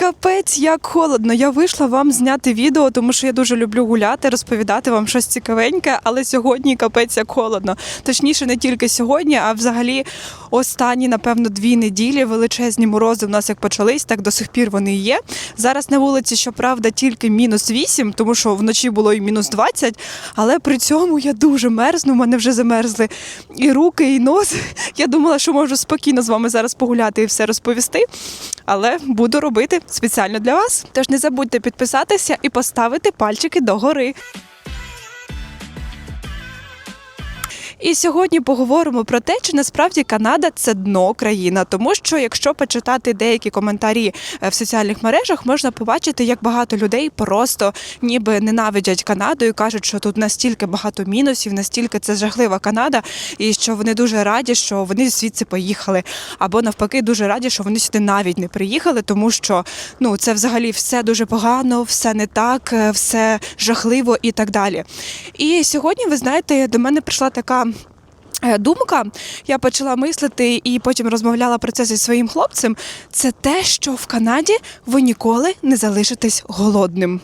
Капець, як холодно. Я вийшла вам зняти відео, тому що я дуже люблю гуляти, розповідати вам щось цікавеньке, але сьогодні капець як холодно. Точніше, не тільки сьогодні, а взагалі останні, напевно, дві неділі величезні морози в нас як почались, так до сих пір вони є. Зараз на вулиці, щоправда, тільки мінус 8, тому що вночі було і мінус 20, але при цьому я дуже мерзну, в мене вже замерзли і руки, і нос. Я думала, що можу спокійно з вами зараз погуляти і все розповісти, але буду робити спеціально для вас. Тож не забудьте підписатися і поставити пальчики догори. І сьогодні поговоримо про те, чи насправді Канада це дно країна, тому що якщо почитати деякі коментарі е, в соціальних мережах, можна побачити, як багато людей просто ніби ненавидять Канаду і кажуть, що тут настільки багато мінусів, настільки це жахлива Канада, і що вони дуже раді, що вони звідси поїхали. Або навпаки, дуже раді, що вони сюди навіть не приїхали, тому що ну це взагалі все дуже погано, все не так, е, все жахливо і так далі. І сьогодні, ви знаєте, до мене прийшла така. Е, Думка, я почала мислити і потім розмовляла про це зі своїм хлопцем. Це те, що в Канаді ви ніколи не залишитесь голодним.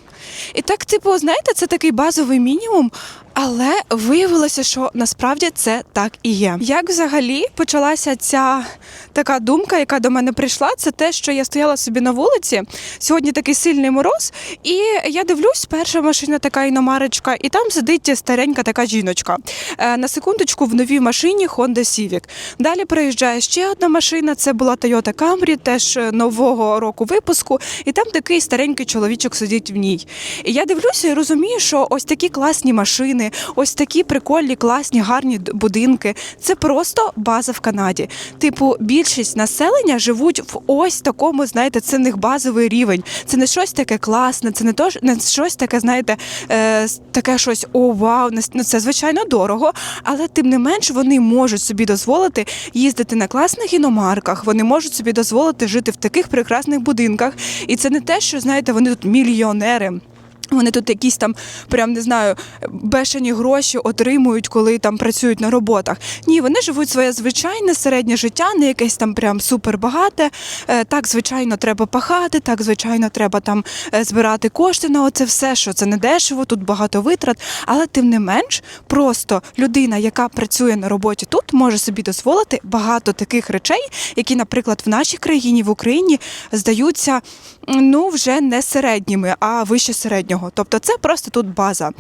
І так, типу, знаєте, це такий базовий мінімум, але виявилося, що насправді це так і є. Як взагалі почалася ця така думка, яка до мене прийшла, це те, що я стояла собі на вулиці. Сьогодні такий сильний мороз, і я дивлюсь, перша машина така іномарочка, і там сидить старенька така жіночка. Е, На секундочку в новій машині Honda Civic. Далі приїжджає ще одна машина. Це була Toyota Camry, теж е, нового року випуску. І там такий старенький чоловічок сидить в ній. І я дивлюся і розумію, що ось такі класні машини, ось такі прикольні, класні, гарні будинки. Це просто база в Канаді. Типу, більшість населення живуть в ось такому, знаєте, це них базовий рівень. Це не щось таке класне, це не то не щось таке, знаєте, е, таке щось о, вау, ну це звичайно дорого, але тим не менш вони можуть собі дозволити їздити на класних іномарках, вони можуть собі дозволити жити в таких прекрасних будинках. І це не те, що знаєте, вони тут мільйонери. Вони тут якісь там, прям не знаю, бешені гроші отримують, коли там працюють на роботах. Ні, вони живуть своє звичайне середнє життя, не якесь там прям супербагате. Е, Так, звичайно, треба пахати, так, звичайно, треба там е, збирати кошти на оце все, що це не дешево, тут багато витрат. Але тим не менш, просто людина, яка працює на роботі тут, може собі дозволити багато таких речей, які, наприклад, в нашій країні, в Україні, здаються ну вже не середніми, а вище середнього. Тобто це просто тут база.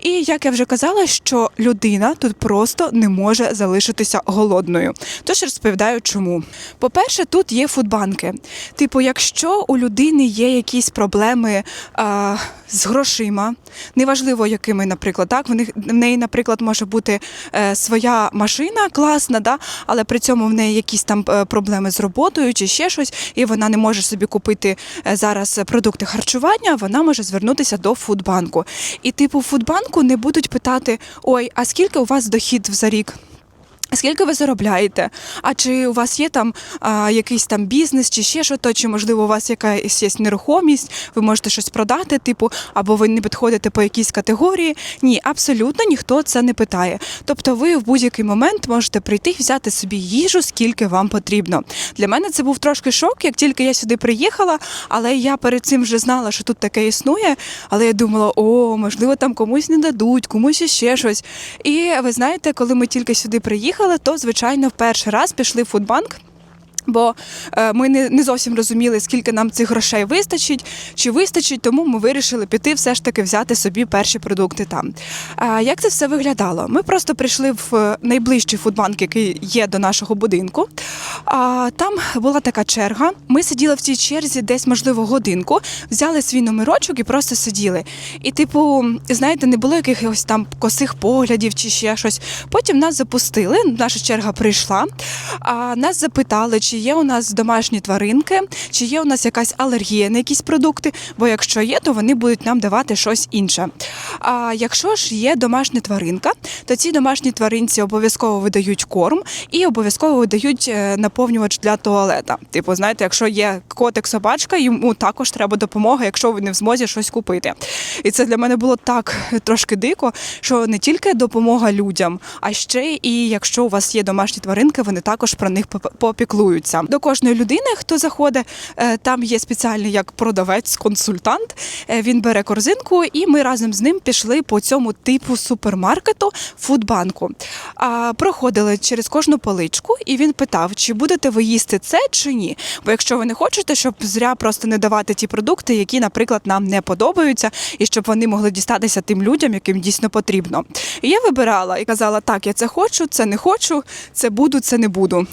І як я вже казала, що людина тут просто не може залишитися голодною. Тож розповідаю, чому. По-перше, тут є фудбанки. Типу, якщо у людини є якісь проблеми а, з грошима, неважливо якими, наприклад, так в них в неї, наприклад, може бути е, своя машина класна, да, але при цьому в неї якісь там е, проблеми з роботою чи ще щось, і вона не може собі купити е, зараз продукти харчування, вона може звернутися до фудбанку. І типу фудбанку не будуть питати: ой, а скільки у вас дохід за рік? Скільки ви заробляєте? А чи у вас є там а, якийсь там бізнес, чи ще що то, чи можливо у вас якась є нерухомість, ви можете щось продати, типу, або ви не підходите по якійсь категорії? Ні, абсолютно ніхто це не питає. Тобто, ви в будь-який момент можете прийти і взяти собі їжу, скільки вам потрібно. Для мене це був трошки шок, як тільки я сюди приїхала, але я перед цим вже знала, що тут таке існує. Але я думала, о, можливо, там комусь не дадуть, комусь ще щось. І ви знаєте, коли ми тільки сюди приїхали, то звичайно в перший раз пішли в фудбанк. Бо е, ми не, не зовсім розуміли, скільки нам цих грошей вистачить, чи вистачить, тому ми вирішили піти все ж таки взяти собі перші продукти там. А як це все виглядало? Ми просто прийшли в е, найближчий фудбанк, який є до нашого будинку. Там була така черга. Ми сиділи в цій черзі десь, можливо, годинку, взяли свій номерочок і просто сиділи. І, типу, знаєте, не було якихось там косих поглядів чи ще щось. Потім нас запустили, наша черга прийшла. А нас запитали, чи є у нас домашні тваринки, чи є у нас якась алергія на якісь продукти. Бо якщо є, то вони будуть нам давати щось інше. А якщо ж є домашня тваринка, то цій домашній тваринці обов'язково видають корм і обов'язково видають е, наповнювач для туалета. Типу, знаєте, якщо є котик собачка, йому також треба допомога, якщо ви не в змозі щось купити. І це для мене було так трошки дико, що не тільки допомога людям, а ще і якщо у вас є домашні тваринки, вони також про них поп- попіклуються. До кожної людини, хто заходить, е, там є спеціальний як продавець, консультант. Е, Він бере корзинку, і ми разом з ним пішли по цьому типу супермаркету фудбанку. Проходили через кожну поличку, і він питав, чи будете ви їсти це чи ні. Бо якщо ви не хочете, щоб зря просто не давати ті продукти, які, наприклад, нам не подобаються, і щоб вони могли дістатися тим людям, яким дійсно потрібно. І я вибирала і казала: так, я це хочу, це не хочу, це буду, це не буду.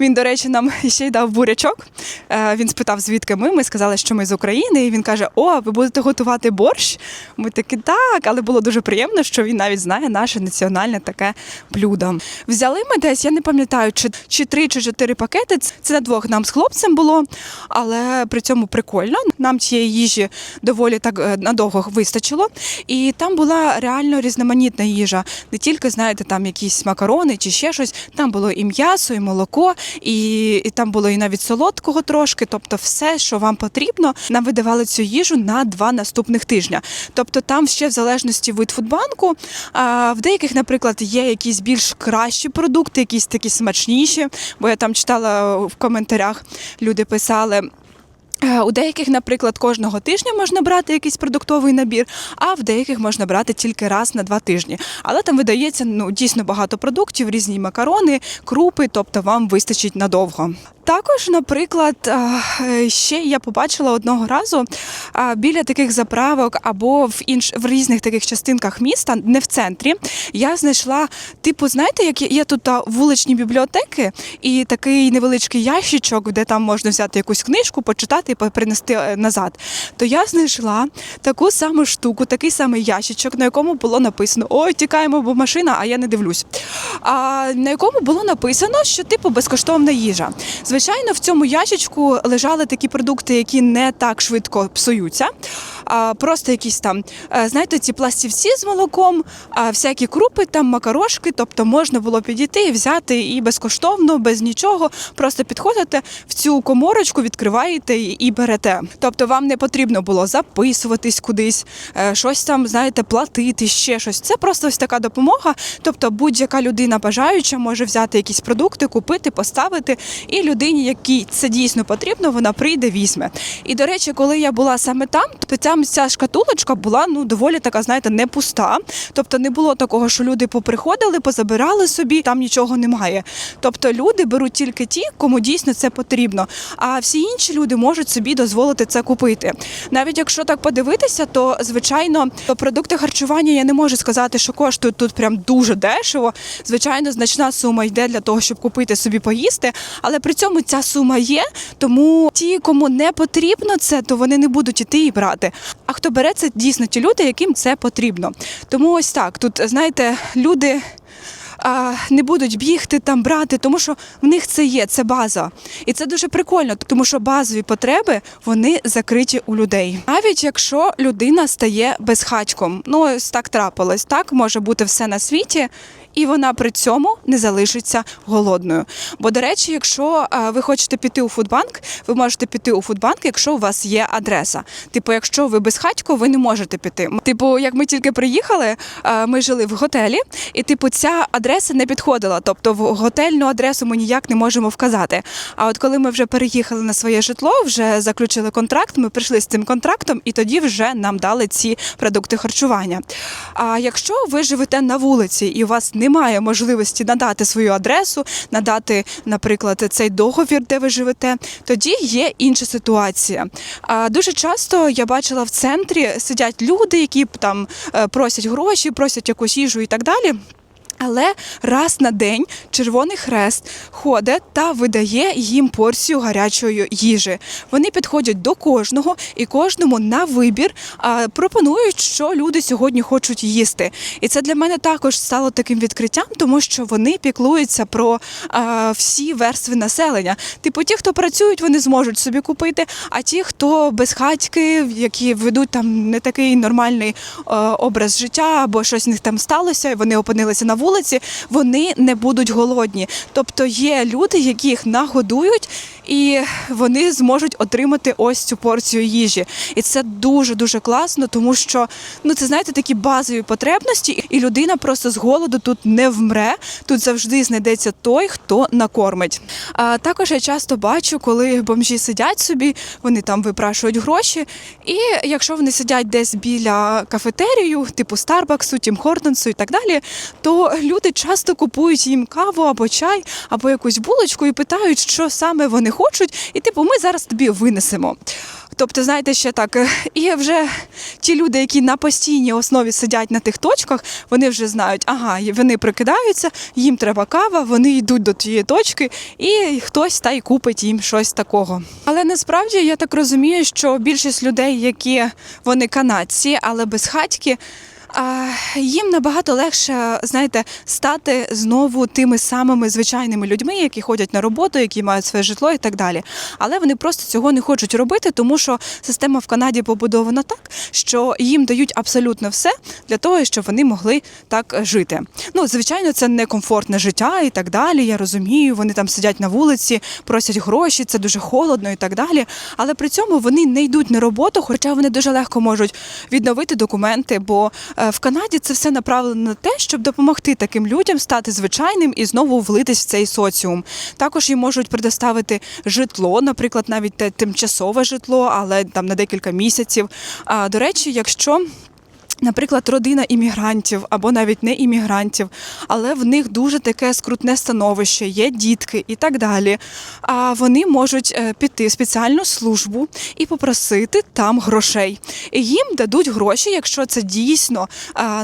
Він, до речі, нам ще й дав бурячок. Е, Він спитав, звідки ми. Ми сказали, що ми з України. І він каже: О, ви будете готувати борщ? Ми такі так, але було дуже приємно, що він навіть знає наше національне таке блюдо. Взяли ми десь, я не пам'ятаю, чи, чи три чи чотири пакети. Це на двох нам з хлопцем було, але при цьому прикольно. Нам цієї їжі доволі так е, надовго вистачило. І там була реально різноманітна їжа. Не тільки, знаєте, там якісь макарони чи ще щось. Там було і м'ясо, і молоко, і, і там було і навіть солодкого трошки. Тобто, все, що вам потрібно, нам видавали цю їжу на два наступних тижня. Тобто, там ще в залежності від фудбанку. А в деяких, наприклад, є якісь більш кращі продукти, якісь такі смачніші. Бо я там читала в коментарях, люди писали. Е, У деяких, наприклад, кожного тижня можна брати якийсь продуктовий набір, а в деяких можна брати тільки раз на два тижні. Але там видається ну дійсно багато продуктів, різні макарони, крупи, тобто вам вистачить надовго. Також, наприклад, е, ще я побачила одного разу е, біля таких заправок або в інш в різних таких частинках міста, не в центрі. Я знайшла, типу, знаєте, як є- є тут вуличні бібліотеки і такий невеличкий ящичок, де там можна взяти якусь книжку, почитати і принести е, назад. То я знайшла таку саму штуку, такий самий ящичок, на якому було написано Ой, тікаємо, бо машина, а я не дивлюсь. А на якому було написано, що типу безкоштовна їжа. Звичайно, в цьому ящичку лежали такі продукти, які не так швидко псуються. А, просто якісь там, е, знаєте, ці пластівці з молоком, а, всякі крупи, там макарошки. Тобто можна було підійти і взяти і безкоштовно, без нічого. Просто підходите в цю коморочку, відкриваєте і берете. Тобто вам не потрібно було записуватись кудись, е, щось там, знаєте, платити, ще щось. Це просто ось така допомога. Тобто будь-яка людина бажаюча може взяти якісь продукти, купити, поставити, і людині, якій це дійсно потрібно, вона прийде, візьме. І до речі, коли я була саме там, то ця, ця шкатулочка була ну доволі така, знаєте, не пуста. Тобто не було такого, що люди поприходили, позабирали собі, там нічого немає. Тобто люди беруть тільки ті, кому дійсно це потрібно. А всі інші люди можуть собі дозволити це купити. Навіть якщо так подивитися, то звичайно продукти харчування я не можу сказати, що коштують тут прям дуже дешево. Звичайно, значна сума йде для того, щоб купити собі поїсти, але при цьому ця сума є. Тому ті, кому не потрібно це, то вони не будуть іти і брати. А хто бере це дійсно ті люди, яким це потрібно. Тому ось так тут знаєте, люди не будуть бігти там брати, тому що в них це є, це база. І це дуже прикольно, тому що базові потреби вони закриті у людей. Навіть якщо людина стає безхатьком, ну ось так трапилось, так може бути все на світі. І вона при цьому не залишиться голодною. Бо, до речі, якщо ви хочете піти у фудбанк, ви можете піти у фудбанк, якщо у вас є адреса. Типу, якщо ви безхатько, ви не можете піти. Типу, як ми тільки приїхали, ми жили в готелі, і типу ця адреса не підходила. Тобто в готельну адресу ми ніяк не можемо вказати. А от коли ми вже переїхали на своє житло, вже заключили контракт, ми прийшли з цим контрактом, і тоді вже нам дали ці продукти харчування. А якщо ви живете на вулиці і у вас немає можливості надати свою адресу, надати, наприклад, цей договір, де ви живете, тоді є інша ситуація. А дуже часто я бачила в центрі сидять люди, які там е, просять гроші, просять якусь їжу і так далі. Але раз на день Червоний Хрест ходить та видає їм порцію гарячої їжі. Вони підходять до кожного і кожному на вибір пропонують, що люди сьогодні хочуть їсти. І це для мене також стало таким відкриттям, тому що вони піклуються про всі верстви населення. Типу, ті, хто працюють, вони зможуть собі купити. А ті, хто безхатьки, які ведуть там не такий нормальний образ життя, або щось в них там сталося, і вони опинилися на вулиці. Вулиці, вони не будуть голодні. Тобто є люди, які їх нагодують, і вони зможуть отримати ось цю порцію їжі. І це дуже дуже класно, тому що ну це знаєте такі базові потребності, і людина просто з голоду тут не вмре. Тут завжди знайдеться той, хто накормить. А також я часто бачу, коли бомжі сидять собі, вони там випрашують гроші. І якщо вони сидять десь біля кафетерію, типу Старбаксу, Тім Хортонсу і так далі, то люди часто купують їм каву або чай, або якусь булочку і питають, що саме вони хочуть, і типу, ми зараз тобі винесемо. Тобто, знаєте, ще так. е, І вже ті люди, які на постійній основі сидять на тих точках, вони вже знають, ага, вони прикидаються, їм треба кава, вони йдуть до тієї точки, і хтось та й купить їм щось такого. Але насправді я так розумію, що більшість людей, які вони канадці, але безхатьки. А, їм набагато легше, знаєте, стати знову тими самими звичайними людьми, які ходять на роботу, які мають своє житло і так далі. Але вони просто цього не хочуть робити, тому що система в Канаді побудована так, що їм дають абсолютно все для того, щоб вони могли так жити. Ну, звичайно, це некомфортне життя і так далі. Я розумію, вони там сидять на вулиці, просять гроші, це дуже холодно і так далі. Але при цьому вони не йдуть на роботу, хоча вони дуже легко можуть відновити документи, бо е, в Канаді це все направлено на те, щоб допомогти таким людям стати звичайним і знову влитись в цей соціум. Також їм можуть предоставити житло, наприклад, навіть те тимчасове житло, але там на декілька місяців. А до речі, якщо Наприклад, родина іммігрантів або навіть не іммігрантів, але в них дуже таке скрутне становище, є дітки і так далі. А вони можуть е, піти в спеціальну службу і попросити там грошей. І їм дадуть гроші, якщо це дійсно,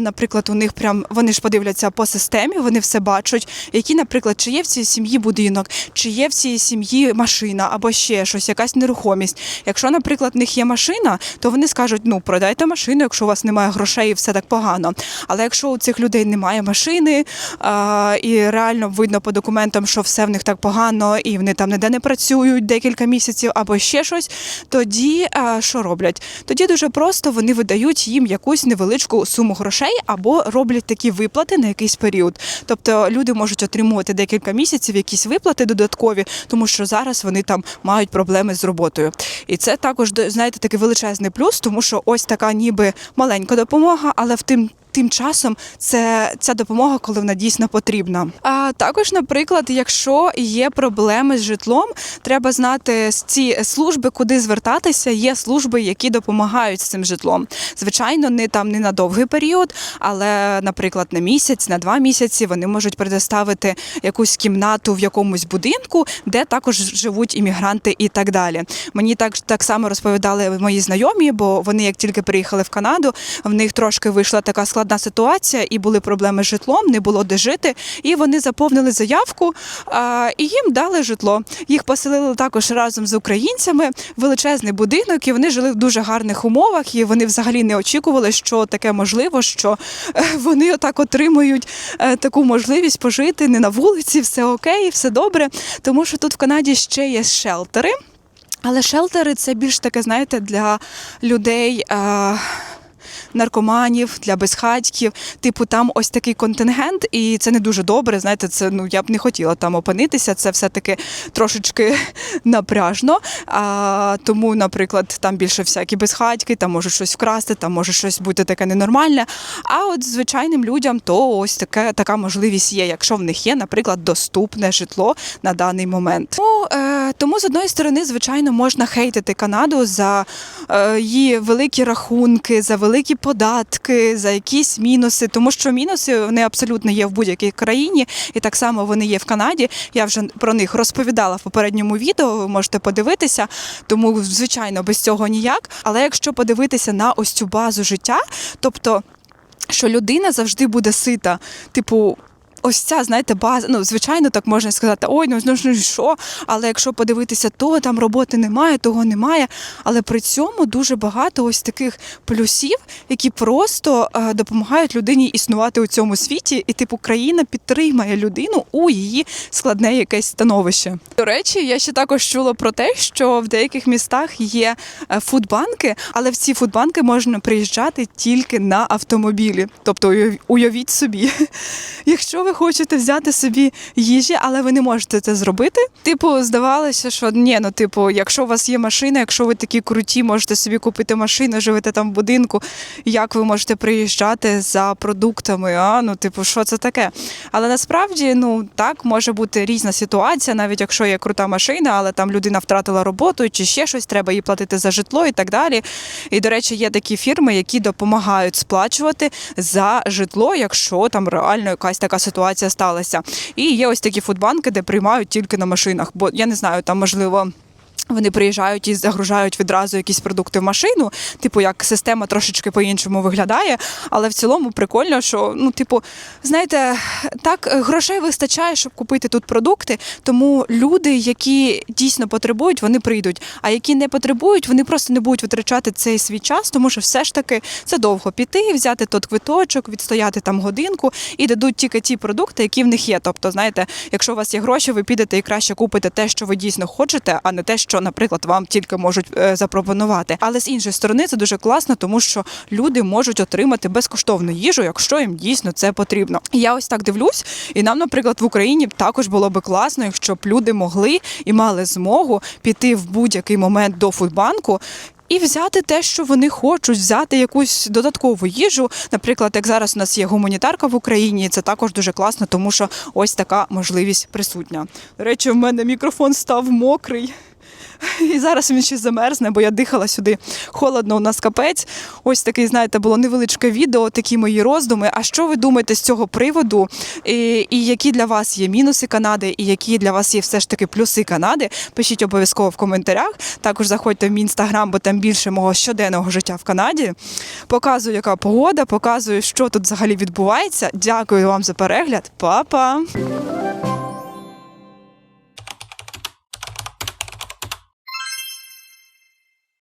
наприклад, у них прям вони ж подивляться по системі, вони все бачать, які, наприклад, чи є в цій сім'ї будинок, чи є в цій сім'ї машина або ще щось, якась нерухомість. Якщо, наприклад, в них є машина, то вони скажуть: ну продайте машину, якщо у вас немає грошей, і все так погано. Але якщо у цих людей немає машини, а, і реально видно по документам, що все в них так погано, і вони там ніде не працюють декілька місяців або ще щось, тоді а, що роблять? Тоді дуже просто вони видають їм якусь невеличку суму грошей або роблять такі виплати на якийсь період. Тобто люди можуть отримувати декілька місяців якісь виплати додаткові, тому що зараз вони там мають проблеми з роботою. І це також знаєте такий величезний плюс, тому що ось така ніби маленька допомога, але в тим. Тим часом це ця допомога, коли вона дійсно потрібна. А також, наприклад, якщо є проблеми з житлом, треба знати ці служби, куди звертатися. Є служби, які допомагають з цим житлом. Звичайно, не там не на довгий період, але, наприклад, на місяць, на два місяці вони можуть предоставити якусь кімнату в якомусь будинку, де також живуть іммігранти і так далі. Мені так так само розповідали мої знайомі, бо вони, як тільки приїхали в Канаду, в них трошки вийшла така складна ситуація, і були проблеми з житлом, не було де жити. І вони заповнили заявку і їм дали житло. Їх поселили також разом з українцями, величезний будинок, і вони жили в дуже гарних умовах. І вони взагалі не очікували, що таке можливо, що е, вони отак отримують е, таку можливість пожити не на вулиці, все окей, все добре. Тому що тут в Канаді ще є шелтери. Але шелтери це більш таке, знаєте, для людей. А наркоманів, для безхатьків. Типу, там ось такий контингент, і це не дуже добре. Знаєте, це ну я б не хотіла там опинитися. Це все-таки трошечки напряжно. А, Тому, наприклад, там більше всякі безхатьки, там можуть щось вкрасти, там може щось бути таке ненормальне. А от звичайним людям то ось таке така можливість є, якщо в них є, наприклад, доступне житло на даний момент. Тому, е, тому з одної сторони, звичайно, можна хейтити Канаду за е, її великі рахунки, за великі податки, за якісь мінуси, тому що мінуси вони абсолютно є в будь-якій країні, і так само вони є в Канаді. Я вже про них розповідала в попередньому відео. Ви можете подивитися, тому звичайно без цього ніяк. Але якщо подивитися на ось цю базу життя, тобто що людина завжди буде сита, типу. Ось ця, знаєте, база. Ну, звичайно, так можна сказати, ой, ну ну, що? Але якщо подивитися, то там роботи немає, того немає. Але при цьому дуже багато ось таких плюсів, які просто е, допомагають людині існувати у цьому світі, і типу країна підтримає людину у її складне якесь становище. До речі, я ще також чула про те, що в деяких містах є е, фудбанки, але в ці фудбанки можна приїжджати тільки на автомобілі. Тобто уявіть собі, якщо ви хочете взяти собі їжі, але ви не можете це зробити. Типу, здавалося, що ні, ну типу, якщо у вас є машина, якщо ви такі круті, можете собі купити машину, живете там в будинку, як ви можете приїжджати за продуктами? А ну, типу, що це таке? Але насправді, ну так може бути різна ситуація, навіть якщо є крута машина, але там людина втратила роботу чи ще щось, треба їй платити за житло і так далі. І до речі, є такі фірми, які допомагають сплачувати за житло, якщо там реально якась така ситуація сталася. І є ось такі фудбанки, де приймають тільки на машинах, бо я не знаю, там можливо. Вони приїжджають і загружають відразу якісь продукти в машину. Типу, як система трошечки по-іншому виглядає. Але в цілому прикольно, що ну, типу, знаєте, так грошей вистачає, щоб купити тут продукти. Тому люди, які дійсно потребують, вони прийдуть. А які не потребують, вони просто не будуть витрачати цей свій час, тому що все ж таки це довго піти, взяти тот квиточок, відстояти там годинку і дадуть тільки ті продукти, які в них є. Тобто, знаєте, якщо у вас є гроші, ви підете і краще купите те, що ви дійсно хочете, а не те, що, наприклад, вам тільки можуть е, запропонувати. Але з іншої сторони, це дуже класно, тому що люди можуть отримати безкоштовну їжу, якщо їм дійсно це потрібно. Я ось так дивлюсь, і нам, наприклад, в Україні також було би класно, якщо б люди могли і мали змогу піти в будь-який момент до фудбанку. І взяти те, що вони хочуть, взяти якусь додаткову їжу. Наприклад, як зараз у нас є гуманітарка в Україні, це також дуже класно, тому що ось така можливість присутня. До речі, в мене мікрофон став мокрий. І зараз він ще замерзне, бо я дихала сюди. Холодно, у нас капець. Ось такий, знаєте, було невеличке відео, такі мої роздуми. А що ви думаєте з цього приводу? І, і які для вас є мінуси Канади, і які для вас є все ж таки плюси Канади? Пишіть обов'язково в коментарях. Також заходьте в мій інстаграм, бо там більше мого щоденного життя в Канаді. Показую, яка погода, показую, що тут взагалі відбувається. Дякую вам за перегляд. Па-па!